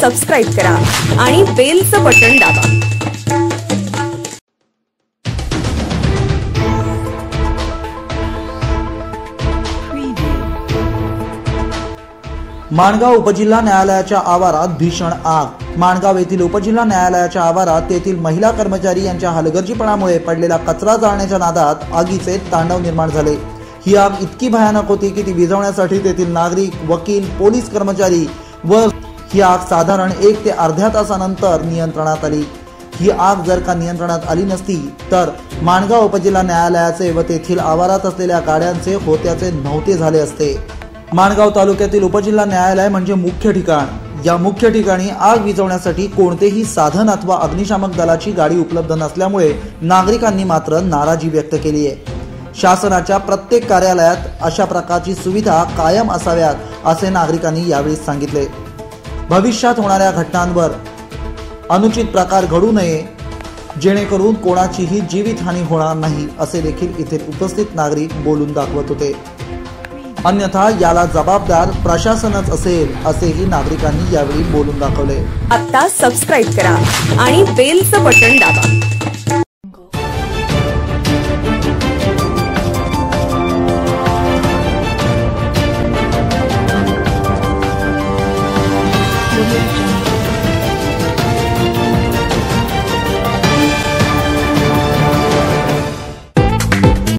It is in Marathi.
सबस्क्राईब करा आणि बेलचं बटन दाबा. माणगाव उपजिल्हा न्यायालयाच्या आवारात भीषण आग. माणगाव येथील उपजिल्हा न्यायालयाच्या आवारात तेथील महिला कर्मचारी यांच्या हलगर्जीपणामुळे पडलेला कचरा जाळण्याच्या नादात आगीचे तांडव निर्माण झाले. ही आग इतकी भयानक होती की ती विझवण्यासाठी तेथील नागरिक वकील पोलीस कर्मचारी व ही आग साधारण एक ते अर्ध्या तासानंतर नियंत्रणात आली. ही आग जर का नियंत्रणात आली नसती तर माणगाव उपजिल्हा न्यायालयाचे व तेथील आवारात असलेल्या गाड्यांचे होत्याचे नव्हते झाले असते. माणगाव तालुक्यातील उपजिल्हा न्यायालय म्हणजे मुख्य ठिकाण. या मुख्य ठिकाणी आग विझवण्यासाठी कोणतेही साधन अथवा अग्निशामक दलाची गाडी उपलब्ध नसल्यामुळे नागरिकांनी मात्र नाराजी व्यक्त केली आहे. शासनाच्या प्रत्येक कार्यालयात अशा प्रकारची सुविधा कायम असाव्यात असे नागरिकांनी यावेळी सांगितले. भविष्यात होणाऱ्या घटनांवर अनुचित प्रकार घडू नये जेणेकरून कोणाचीही जीवितहानी होणार नाही असे देखील इथे उपस्थित नागरिक बोलून दाखवत होते. अन्यथा याला जबाबदार प्रशासनच असेल असेही नागरिकांनी यावेळी बोलून दाखवले. आता सबस्क्राईब करा आणि बेलचं बटन दाबा. You.